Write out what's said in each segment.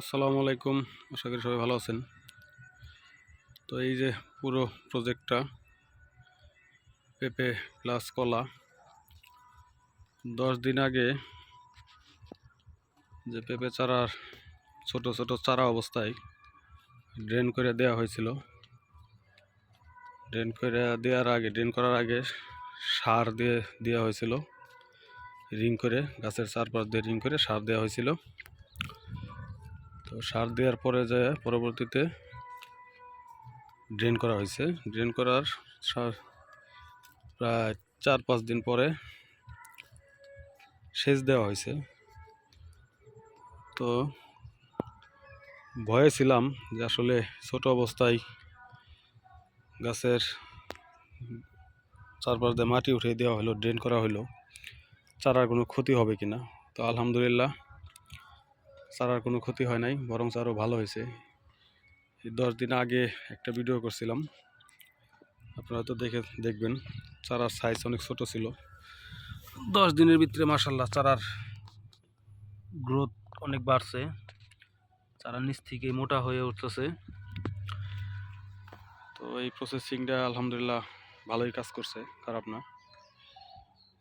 আসসালামু আলাইকুম। আশা করি সবাই ভালো আছেন। তো এই যে পুরো প্রজেক্টটা পেঁপে প্লাস কলা। দশ দিন আগে যে পেঁপে চারার ছোট ছোট চারা অবস্থায় ড্রেন করে দেওয়া হয়েছিল। ড্রেন করে দেওয়ার আগে ড্রেন করার আগে সার দিয়ে, দেওয়া হয়েছিল। রিং করে, গাছের চারপাশ দিয়ে রিং করে সার দেওয়া হয়েছিল। তো সার দেওয়ার পরে যে পরবর্তীতে ড্রেন করা হয়েছে। ড্রেন করার সার প্রায় চার পাঁচ দিন পরে সেচ দেওয়া হয়েছে। তো ভয়ে ছিলাম যে আসলে ছোট অবস্থায় গাছের চারপাশ দিয়ে মাটি উঠিয়ে দেওয়া হলো ড্রেন করা হলো, চারার কোনো ক্ষতি হবে কিনা? তো আলহামদুলিল্লাহ চারার কোনো ক্ষতি হয় নাই, বরং আরও ভালো হয়েছে। দশ দিন আগে একটা ভিডিও করছিলাম। আপনারা তো দেখে দেখবেন চারার সাইজ অনেক ছোট ছিল। দশ দিনের ভিতরে মাসাল্লাহ চারার গ্রোথ অনেক বাড়ছে। চারা নিচ থেকে মোটা হয়ে উঠতেছে। তো এই প্রসেসিংটা আলহামদুলিল্লাহ ভালোই কাজ করছে, খারাপ না।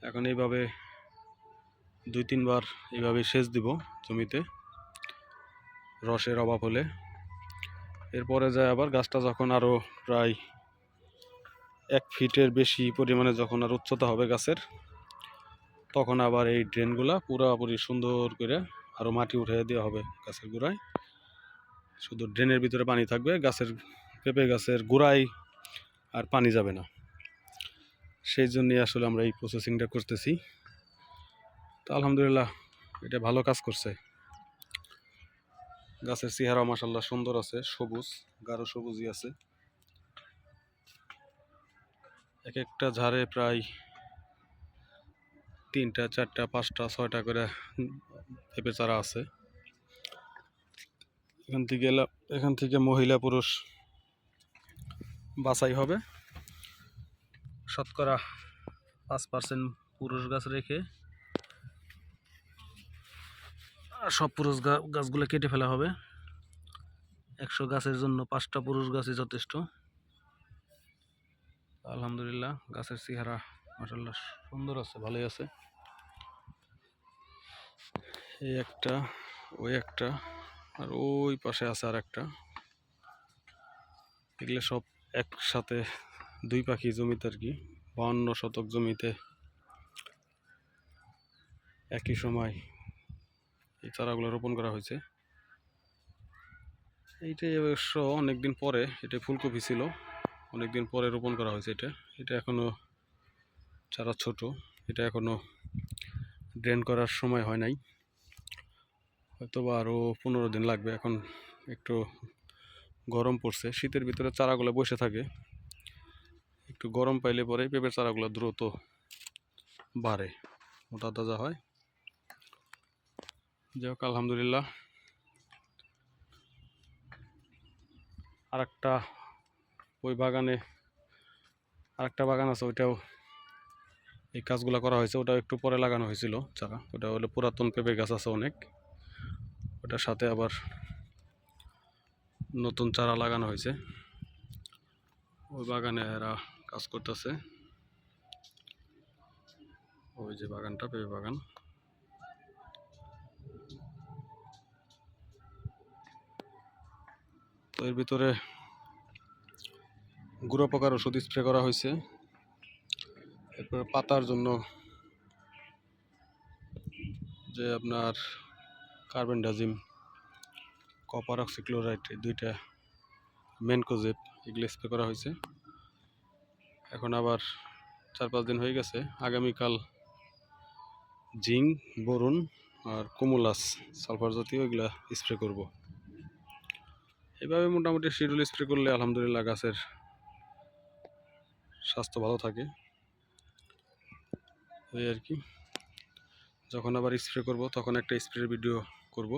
এখন এইভাবে দুই তিনবার এইভাবে সেচ দিব জমিতে। রসের অভাব হলে। এরপরে যায় আবার গাছটা যখন আরও প্রায় এক ফিটের বেশি পরিমাণে যখন আর উচ্চতা হবে গাছের, তখন আবার এই ড্রেনগুলা পুরোপুরি সুন্দর করে আরও মাটি উঠে দেওয়া হবে গাছের গোড়ায়। শুধু ড্রেনের ভিতরে পানি থাকবে, গাছের পেঁপে গাছের গোড়ায় আর পানি যাবে না। সেই জন্যই আসলে আমরা এই প্রসেসিংটা করতেছি। তো আলহামদুলিল্লাহ, এটা ভালো কাজ করছে। গাছের চেহারা মাসাল্লাহ সুন্দর আছে, সবুজ, গাঢ় সবুজই আছে। এক একটা ঝাড়ে প্রায় তিনটা, চারটা, পাঁচটা, ছয়টা করে পেঁপে চারা আছে। এখান থেকে এখান থেকে মহিলা পুরুষ বাছাই হবে। শতকরা পাঁচ পার্সেন্ট পুরুষ গাছ রেখে সব পুরুষ গাছগুলো কেটে ফেলা হবে। একশো গাছের জন্য পাঁচটা পুরুষ গাছই যথেষ্ট। আলহামদুলিল্লাহ, গাছের চেহারা মাসাল্লাহ সুন্দর আছে, ভালোই আছে। এই একটা, ওই একটা, আর ওই পাশে আছে আর একটা। এগুলো সব একসাথে দুই পাখি জমিতে আর কি বাউন্ন শতক জমিতে। একই সময় এই চারাগুলো রোপণ করা হয়েছে। এইটাই অবশ্য অনেকদিন পরে, এটা ফুলকপি ছিল। অনেকদিন পরে রোপণ করা হয়েছে এটা। এটা এখনও চারা ছোট। এটা এখনও ড্রেন করার সময় হয় নাই। হয়তো বা আরও পনেরো দিন লাগবে। এখন একটু গরম পড়ছে। শীতের ভিতরে চারাগুলো বসে থাকে। একটু গরম পাইলে পরে পেঁপের চারাগুলো দ্রুত বাড়ে। মোটা তাজা হয়। যাই হোক আলহামদুলিল্লাহ। আর একটা ওই বাগানে, আরেকটা বাগান আছে, ওইটাও এই কাজগুলো করা হয়েছে। ওটাও একটু পরে লাগানো হয়েছিল চারা। ওটা হলো পুরাতন পেঁপে গাছ আছে অনেক। ওটার সাথে আবার নতুন চারা লাগানো হয়েছে। ওই বাগানে এরা কাজ করতেছে। ওই যে বাগানটা, পেঁপে বাগান। এর ভিতরে গুঁড়ো পোকার ওষুধ স্প্রে করা হয়েছে। এরপরে পাতার জন্য যে আপনার কার্বেন্ডাজিম, কপার অক্সিক্লোরাইড দুইটা মেনকোজেপ এগুলো স্প্রে করা হয়েছে। এখন আবার চার পাঁচ দিন হয়ে গেছে। আগামীকাল জিঙ্ক বোরন আর কুমুলাস সালফার জাতীয় এগুলা স্প্রে করব। এভাবে মোটামুটি শিডিউল স্প্রে করলে আলহামদুলিল্লাহ গাছের স্বাস্থ্য ভালো থাকে। এই আর কি। যখন আবার স্প্রে করব, তখন একটা স্প্রের ভিডিও করব।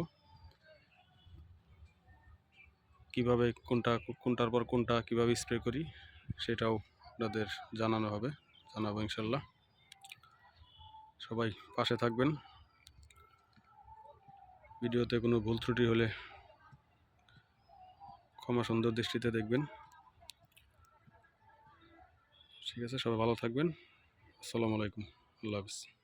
কীভাবে কোনটা, কোনটার পর কোনটা কীভাবে স্প্রে করি, সেটাও আপনাদের জানানো হবে। জানাব ইনশাল্লাহ। সবাই পাশে থাকবেন। ভিডিওতে কোনো ভুল ত্রুটি হলে ক্ষমা সুন্দর দৃষ্টিতে দেখবেন। ঠিক আছে সবাই ভালো থাকবেন। আসসালামু আলাইকুম। আল্লাহ হাফিজ।